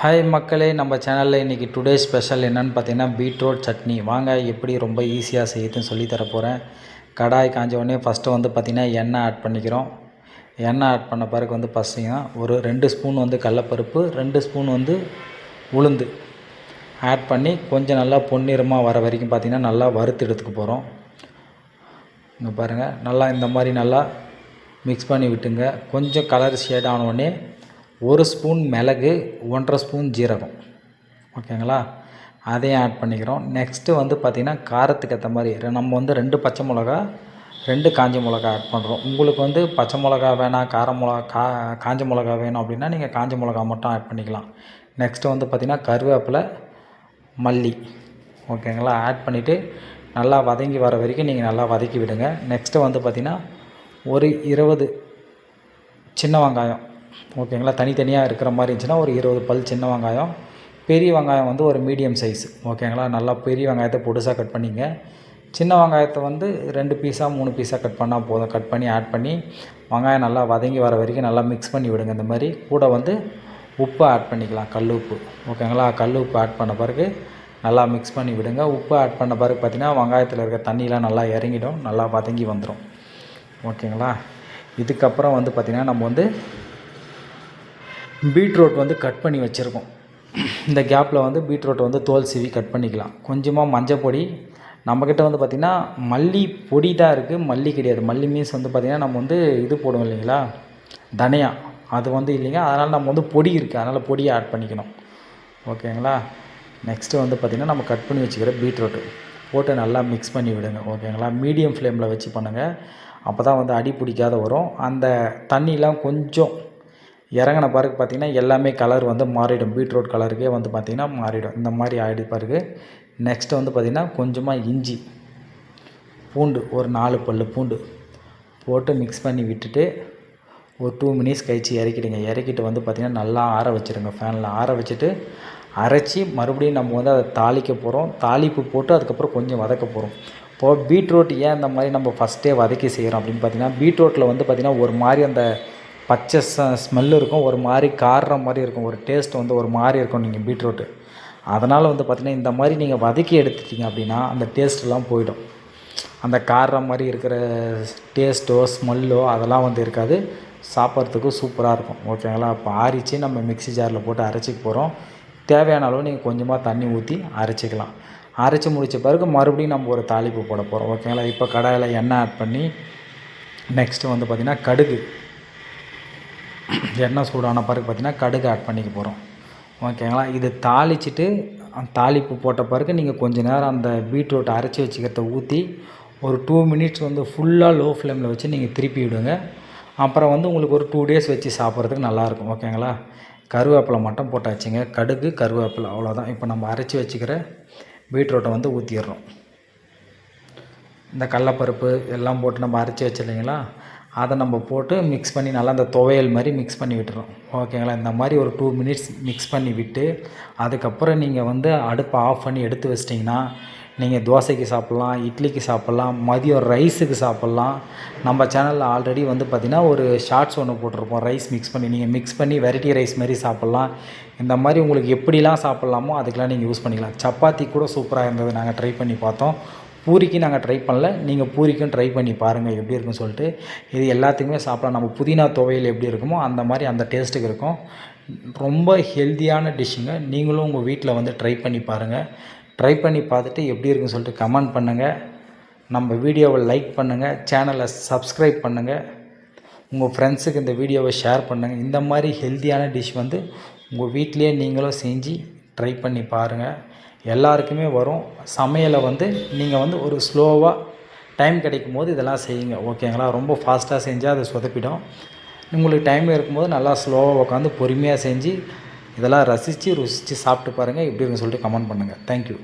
Hi மக்களே நம்ம சேனலில் இன்றைக்கி டுடே ஸ்பெஷல் என்னென்னு பார்த்தீங்கன்னா பீட்ரூட் சட்னி. வாங்க எப்படி ரொம்ப ஈஸியாக செய்யுதுன்னு சொல்லி போகிறேன் கடாய் காஞ்ச உடனே ஃபஸ்ட்டு வந்து பார்த்திங்கன்னா எண்ணெய் ஆட் பண்ணிக்கிறோம். எண்ணெய் ஆட் பண்ண பிறகு வந்து பார்த்திங்கன்னா ஒரு ரெண்டு ஸ்பூன் வந்து கடலப்பருப்பு ரெண்டு ஸ்பூன் வந்து உளுந்து. ஆட் பண்ணி கொஞ்சம் நல்லா பொன்னிறமாக வர வரைக்கும் பார்த்திங்கன்னா நல்லா வறுத்து எடுத்துக்க போகிறோம் இங்கே பாருங்கள் நல்லா இந்த மாதிரி நல்லா மிக்ஸ் பண்ணி விட்டுங்க. கொஞ்சம் கலர் ஷேட் ஆன ஒரு ஸ்பூன் மிளகு ஒன்றரை ஸ்பூன் ஜீரகம். ஓகேங்களா? அதையும் ஆட் பண்ணிக்கிறோம். நெக்ஸ்ட்டு வந்து பார்த்திங்கன்னா காரத்துக்கு ஏற்ற மாதிரி நம்ம வந்து ரெண்டு பச்சை மிளகா ரெண்டு காஞ்ச மிளகா ஆட் பண்ணுறோம் உங்களுக்கு வந்து பச்சை மிளகா வேணாம் கார மிளகா கா காஞ்ச மிளகா வேணும் அப்படின்னா நீங்கள் காஞ்ச மிளகா மட்டும் ஆட் பண்ணிக்கலாம். நெக்ஸ்ட்டு வந்து பார்த்திங்கன்னா கருவேப்பிலை மல்லி. ஓகேங்களா? ஆட் பண்ணிவிட்டு நல்லா வதங்கி வர வரைக்கும் நீங்கள் நல்லா வதக்கி விடுங்க. நெக்ஸ்ட்டு வந்து பார்த்திங்கன்னா ஒரு இருபது சின்ன வெங்காயம். ஓகேங்களா? தனித்தனியாக இருக்கிற மாதிரி இருந்துச்சுன்னா ஒரு இருபது பல் சின்ன வெங்காயம் பெரிய வெங்காயம் வந்து ஒரு மீடியம் சைஸ். ஓகேங்களா? நல்லா பெரிய வெங்காயத்தை பொடுசாக கட் பண்ணிங்க. சின்ன வெங்காயத்தை வந்து ரெண்டு பீஸாக மூணு பீஸாக கட் பண்ணால் போதும். கட் பண்ணி ஆட் பண்ணி வெங்காயம் நல்லா வதங்கி வர வரைக்கும் நல்லா மிக்ஸ் பண்ணி விடுங்க. இந்த மாதிரி கூட வந்து உப்பு ஆட் பண்ணிக்கலாம். கல் உப்பு. ஓகேங்களா? கல் உப்பு ஆட் பண்ண பிறகு நல்லா மிக்ஸ் பண்ணி விடுங்க. உப்பு ஆட் பண்ண பிறகு பார்த்திங்கன்னா வெங்காயத்தில் இருக்க தண்ணியெலாம் நல்லா இறங்கிடும். நல்லா வதங்கி வந்துடும் ஓகேங்களா? இதுக்கப்புறம் வந்து பார்த்திங்கன்னா நம்ம வந்து பீட்ரூட் வந்து கட் பண்ணி வச்சுருக்கோம். இந்த கேப்பில் வந்து பீட்ரூட் வந்து தோல் சீவி கட் பண்ணிக்கலாம். கொஞ்சமாக மஞ்சள் பொடி. நம்மக்கிட்ட வந்து பார்த்திங்கன்னா மல்லி பொடி தான் இருக்குது மல்லி கிடையாது. மல்லி மீன்ஸ் வந்து பார்த்திங்கன்னா நம்ம வந்து இது போடுவோம் இல்லைங்களா? தனியா. அது வந்து இல்லைங்க. அதனால் நம்ம வந்து பொடி இருக்குது அதனால் பொடியை ஆட் பண்ணிக்கணும். ஓகேங்களா? நெக்ஸ்ட்டு வந்து பார்த்திங்கன்னா நம்ம கட் பண்ணி வச்சுக்கிற பீட்ரூட்டு. போட்டு நல்லா மிக்ஸ் பண்ணி விடுங்க. ஓகேங்களா? மீடியம் ஃப்ளேமில் வச்சு பண்ணுங்கள் அப்போ தான் வந்து அடி பிடிக்காத வரும். அந்த தண்ணிலாம் கொஞ்சம் இறங்கின பிறகு பார்த்திங்கன்னா எல்லாமே கலர் வந்து மாறிடும். பீட்ரூட் கலருக்கே வந்து பார்த்திங்கன்னா மாறிடும். இந்த மாதிரி ஆகிடு பிறகு நெக்ஸ்ட்டு வந்து பார்த்திங்கன்னா கொஞ்சமாக இஞ்சி பூண்டு ஒரு நாலு பல் பூண்டு போட்டு மிக்ஸ் பண்ணி விட்டுட்டு ஒரு டூ மினிட்ஸ் கழித்து இறக்கிடுங்க. இறக்கிட்டு வந்து பார்த்திங்கன்னா நல்லா ஆற வச்சுருங்க ஃபேனில் ஆற வச்சுட்டு அரைச்சி மறுபடியும் நம்ம வந்து அதை தாளிக்க போகிறோம் தாளிப்பு போட்டு அதுக்கப்புறம் கொஞ்சம் வதக்க போகிறோம் இப்போது பீட்ரூட் ஏன் இந்த மாதிரி நம்ம ஃபஸ்ட்டே வதக்கி செய்கிறோம் அப்படின்னு பார்த்திங்கன்னா பீட்ரூட்டில் வந்து பார்த்திங்கன்னா ஒரு மாதிரி அந்த பச்சை ச ஸ்மெல் இருக்கும் ஒரு மாதிரி காறுற மாதிரி இருக்கும் ஒரு டேஸ்ட் வந்து ஒரு மாதிரி இருக்கும் நீங்கள் பீட்ரூட்டு. அதனால் வந்து பார்த்திங்கன்னா இந்த மாதிரி நீங்கள் வதக்கி எடுத்துட்டீங்க அப்படின்னா அந்த டேஸ்ட்டெல்லாம் போயிடும். அந்த காறுற மாதிரி இருக்கிற டேஸ்ட்டோ ஸ்மெல்லோ அதெல்லாம் வந்து இருக்காது. சாப்பிட்றதுக்கும் சூப்பராக இருக்கும். ஓகேங்களா இப்போ ஆறிச்சு நம்ம மிக்ஸி ஜாரில் போட்டு அரைச்சிக்க போகிறோம் தேவையான அளவு நீங்கள் கொஞ்சமாக தண்ணி ஊற்றி அரைச்சிக்கலாம். அரைச்சி முடித்த பிறகு மறுபடியும் நம்ம ஒரு தாளிப்பு போட போகிறோம் ஓகேங்களா இப்போ கடாயில் எண்ணெய் ஆட் பண்ணி நெக்ஸ்ட்டு வந்து பார்த்திங்கன்னா கடுகு. எண்ணெய் சூடான பிறகு பார்த்திங்கன்னா கடுகு ஆட் பண்ணிக்க போகிறோம் ஓகேங்களா? இது தாளிச்சிட்டு தாளிப்பு போட்ட பிறகு நீங்கள் கொஞ்சம் நேரம் அந்த பீட்ரூட் அரைச்சி வச்சுக்கிறத ஊற்றி ஒரு டூ மினிட்ஸ் வந்து ஃபுல்லாக லோ ஃப்ளேமில் வச்சு நீங்கள் திருப்பி விடுங்க. அப்புறம் வந்து உங்களுக்கு ஒரு டூ டேஸ் வச்சு சாப்பிட்றதுக்கு நல்லாயிருக்கும் ஓகேங்களா? கருவேப்பிலை மட்டும் போட்டாச்சுங்க. கடுகு கருவேப்பிலை அவ்வளோதான் இப்போ நம்ம அரைச்சி வச்சுக்கிற பீட்ரூட்டை வந்து ஊற்றிடுறோம் இந்த கடலப்பருப்பு எல்லாம் போட்டு நம்ம அரைச்சி வச்சில்லைங்களா அதை நம்ம போட்டு மிக்ஸ் பண்ணி நல்லா அந்த துவையல் மாதிரி மிக்ஸ் பண்ணி விட்டுறோம். ஓகேங்களா? இந்த மாதிரி ஒரு டூ மினிட்ஸ் மிக்ஸ் பண்ணி விட்டு அதுக்கப்புறம் நீங்கள் வந்து அடுப்பை ஆஃப் பண்ணி எடுத்து வச்சிட்டிங்கன்னா நீங்கள் தோசைக்கு சாப்பிட்லாம் இட்லிக்கு சாப்பிட்லாம் மதியம் ரைஸுக்கு சாப்பிட்லாம். நம்ம சேனலில் ஆல்ரெடி வந்து பார்த்திங்கன்னா ஒரு ஷார்ட்ஸ் ஒன்று போட்டிருப்போம். ரைஸ் மிக்ஸ் பண்ணி நீங்கள் மிக்ஸ் பண்ணி வெரைட்டி ரைஸ் மாதிரி சாப்பிட்லாம். இந்த மாதிரி உங்களுக்கு எப்படிலாம் சாப்பிட்லாமோ அதுக்கெலாம் நீங்கள் யூஸ் பண்ணிக்கலாம். சப்பாத்தி கூட சூப்பராக இருந்தது. நாங்கள் ட்ரை பண்ணி பார்த்தோம். பூரிக்கு நாங்கள் ட்ரை பண்ணல. நீங்கள் பூரிக்கும் ட்ரை பண்ணி பாருங்கள் எப்படி இருக்குன்னு சொல்லிட்டு. இது எல்லாத்துக்குமே சாப்பிடலாம். நம்ம புதினா துவையல் எப்படி இருக்குமோ அந்த மாதிரி அந்த டேஸ்ட்டுக்கு இருக்கும். ரொம்ப ஹெல்த்தியான டிஷ்ஷுங்க நீங்களும் உங்கள் வீட்டில் வந்து ட்ரை பண்ணி பாருங்கள் ட்ரை பண்ணி பார்த்துட்டு எப்படி இருக்குன்னு சொல்லிட்டு கமெண்ட் பண்ணுங்கள் நம்ம வீடியோவை லைக் பண்ணுங்கள் சேனலை சப்ஸ்கிரைப் பண்ணுங்கள் உங்கள் ஃப்ரெண்ட்ஸுக்கு இந்த வீடியோவை ஷேர் பண்ணுங்கள் இந்த மாதிரி ஹெல்த்தியான டிஷ் வந்து உங்கள் வீட்லேயே நீங்களும் செஞ்சு ட்ரை பண்ணி பாருங்கள் எல்லாருக்குமே வரும். சமையலை வந்து நீங்கள் வந்து ஒரு ஸ்லோவாக டைம் கிடைக்கும் போது இதெல்லாம் செய்யுங்க. ஓகேங்களா? ரொம்ப ஃபாஸ்ட்டாக செஞ்சால் அது சொதப்பிடும். உங்களுக்கு டைம் இருக்கும்போது நல்லா ஸ்லோவாக உட்காந்து பொறுமையாக செஞ்சு இதெல்லாம் ரசித்து ருசித்து சாப்பிட்டு பாருங்கள் எப்படி இருக்குன்னு சொல்லிட்டு கமெண்ட் பண்ணுங்கள் தேங்க்யூ